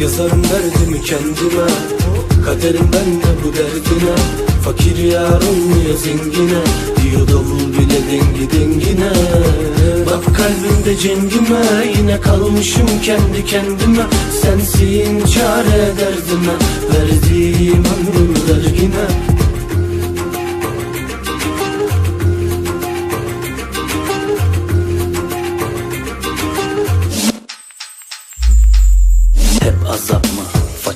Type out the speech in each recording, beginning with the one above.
Yazarım derdimi kendime Kaderimden de bu derdine. Fakir yar olmuyor zengine? Diyor davul bile dengi dengine. Bak kalbimde cengime Yine kalmışım kendi kendime. Sensin çare derdime Verdiğim ömrüm vergine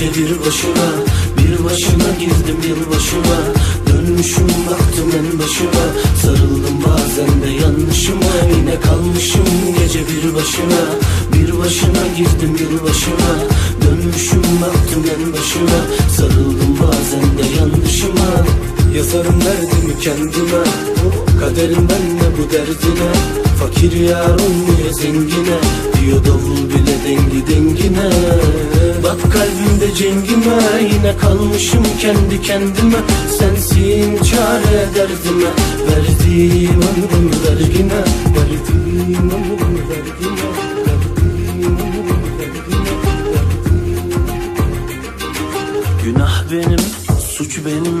gece bir başına Bir başına girdim yıl başına Dönmüşüm baktım en başıma. Sarıldım bazen de yanlışıma. Yine kalmışım gece bir başına Bir başına girdim yıl başına Dönmüşüm baktım en başıma. Sarıldım bazen de yanlışıma Yazarım derdimi kendime Kaderimden de bu derdine. Fakir yar olmuyor zengine Diyor davul bile dengi dengine. Bak kalbimde cengime Yine kalmışım kendi kendime. Sensin çare derdime Verdiğim ömrümü vergine. Verdiğim ömrümü vergine Günah benim, suç benim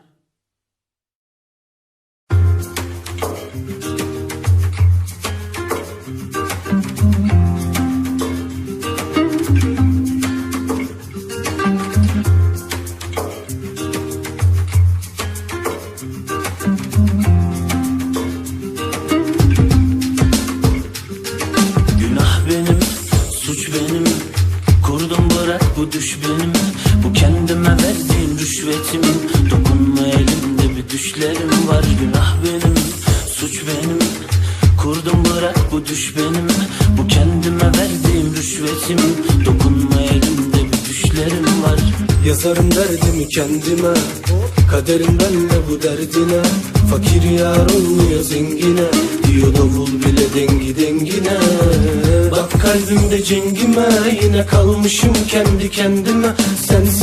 Kurdum bırak bu düş benim Bu kendime verdiğim rüşvetim Dokunma elimde bir düşlerim var Günah benim, suç benim. Kurdum bırak bu düş benim Bu kendime verdiğim rüşvetim Dokunma elimde bir düşlerim var. Yazarım derdimi kendime. Kaderimden de bu derdine. Fakir yar olmuyor zengine. Diyor davul bile dengi dengine kalbimde cengime Yine kalmışım kendi kendime. Sensin